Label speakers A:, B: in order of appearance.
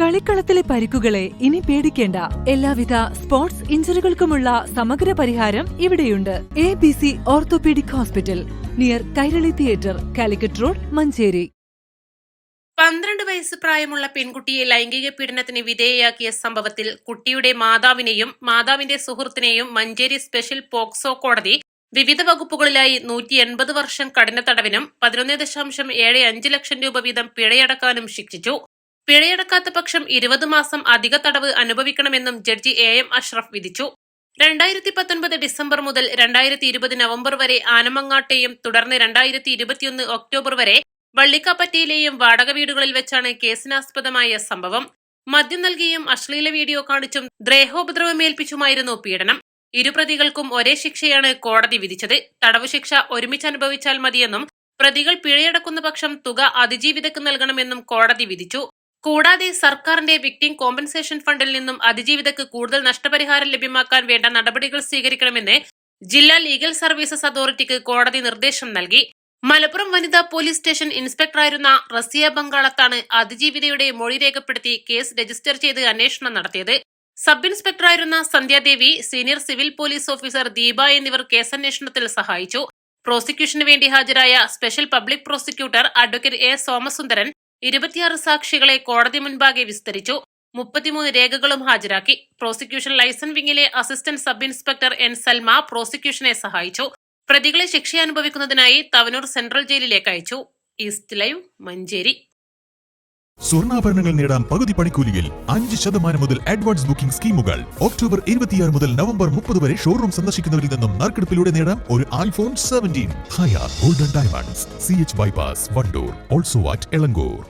A: കളിക്കളത്തിലെ പരിക്കുകളെ ഇനി പേടിക്കേണ്ട. എല്ലാവിധ സ്പോർട്സ് ഇഞ്ചുറികൾക്കുമുള്ള സമഗ്ര പരിഹാരം ഇവിടെയുണ്ട്. A B C orthopaedic hospital near Kairali theatre Calicut road Manjeri.
B: പന്ത്രണ്ട് വയസ്സ് പ്രായമുള്ള പെൺകുട്ടിയെ ലൈംഗിക പീഡനത്തിന് വിധേയയാക്കിയ സംഭവത്തിൽ കുട്ടിയുടെ മാതാവിനെയും മാതാവിന്റെ സുഹൃത്തിനെയും മഞ്ചേരി സ്പെഷ്യൽ പോക്സോ കോടതി വിവിധ വകുപ്പുകളിലായി നൂറ്റി എൺപത് വർഷം കഠിന തടവിനും പതിനൊന്ന് ദശാംശം ഏഴ് അഞ്ച് ലക്ഷം രൂപ വീതം പിഴയടക്കാനും ശിക്ഷിച്ചു. പിഴയടക്കാത്ത പക്ഷം ഇരുപത് മാസം അധിക തടവ് അനുഭവിക്കണമെന്നും ജഡ്ജി എ എം അഷ്റഫ് വിധിച്ചു. രണ്ടായിരത്തി പത്തൊൻപത് ഡിസംബർ മുതൽ രണ്ടായിരത്തി ഇരുപത് നവംബർ വരെ ആനമങ്ങാട്ടെയും തുടർന്ന് രണ്ടായിരത്തി ഇരുപത്തിയൊന്ന് ഒക്ടോബർ വരെ വള്ളിക്കാപ്പറ്റയിലെയും വാടക വീടുകളിൽ വെച്ചാണ് കേസിനാസ്പദമായ സംഭവം. മദ്യം നൽകിയും അശ്ലീല വീഡിയോ കാണിച്ചും ദ്രേഹോപദ്രവമേൽപ്പിച്ചുമായിരുന്നു പീഡനം. ഇരുപ്രതികൾക്കും ഒരേ ശിക്ഷയാണ് കോടതി വിധിച്ചത്. തടവ് ശിക്ഷ ഒരുമിച്ച് അനുഭവിച്ചാൽ മതിയെന്നും പ്രതികൾ പിഴയടക്കുന്ന പക്ഷം തുക അതിജീവിതക്ക് നൽകണമെന്നും കോടതി വിധിച്ചു. കൂടാതെ സർക്കാരിന്റെ വിക്ടിം കോമ്പൻസേഷൻ ഫണ്ടിൽ നിന്നും അതിജീവിതക്ക് കൂടുതൽ നഷ്ടപരിഹാരം ലഭ്യമാക്കാൻ വേണ്ട നടപടികൾ സ്വീകരിക്കണമെന്ന് ജില്ലാ ലീഗൽ സർവീസസ് അതോറിറ്റിക്ക് കോടതി നിർദ്ദേശം നൽകി. മലപ്പുറം വനിതാ പോലീസ് സ്റ്റേഷൻ ഇൻസ്പെക്ടറായിരുന്ന റസിയ ബംഗാളത്താണ് അതിജീവിതയുടെ മൊഴി രേഖപ്പെടുത്തി കേസ് രജിസ്റ്റർ ചെയ്ത് അന്വേഷണം നടത്തിയത്. Sub ഇൻസ്പെക്ടറായിരുന്ന Sandhyadevi senior civil police officer Deepa എന്നിവർ കേസന്വേഷണത്തിൽ സഹായിച്ചു. പ്രോസിക്യൂഷന് വേണ്ടി ഹാജരായ special public prosecutor advocate A. Somasundaran ഇരുപത്തിയാറ് സാക്ഷികളെ കോടതി മുൻപാകെ വിസ്തരിച്ചു. മുപ്പത്തിമൂന്ന് രേഖകളും ഹാജരാക്കി. Prosecution liaison വിങ്ങിലെ assistant sub inspector N Salma പ്രോസിക്യൂഷനെ സഹായിച്ചു. പ്രതികളെ ശിക്ഷ അനുഭവിക്കുന്നതിനായി തവനൂർ സെൻട്രൽ ജയിലിലേക്ക് അയച്ചു. East Live Manjeri.
C: സ്വർണാഭരണങ്ങൾ നേടാൻ പകുതി പണിക്കൂലിയിൽ അഞ്ച് ശതമാനം മുതൽ അഡ്വാൻസ് ബുക്കിംഗ് സ്കീമുകൾ. ഒക്ടോബർ ഇരുപത്തിയാറ് മുതൽ നവംബർ മുപ്പത് വരെ ഷോറൂം സന്ദർശിക്കുന്നവരിൽ നിന്നും നറുക്കെടുപ്പിലൂടെ നേടാം ഒരു iPhone seventeen Haya golden diamonds C H bypass Wandoor also at Elankur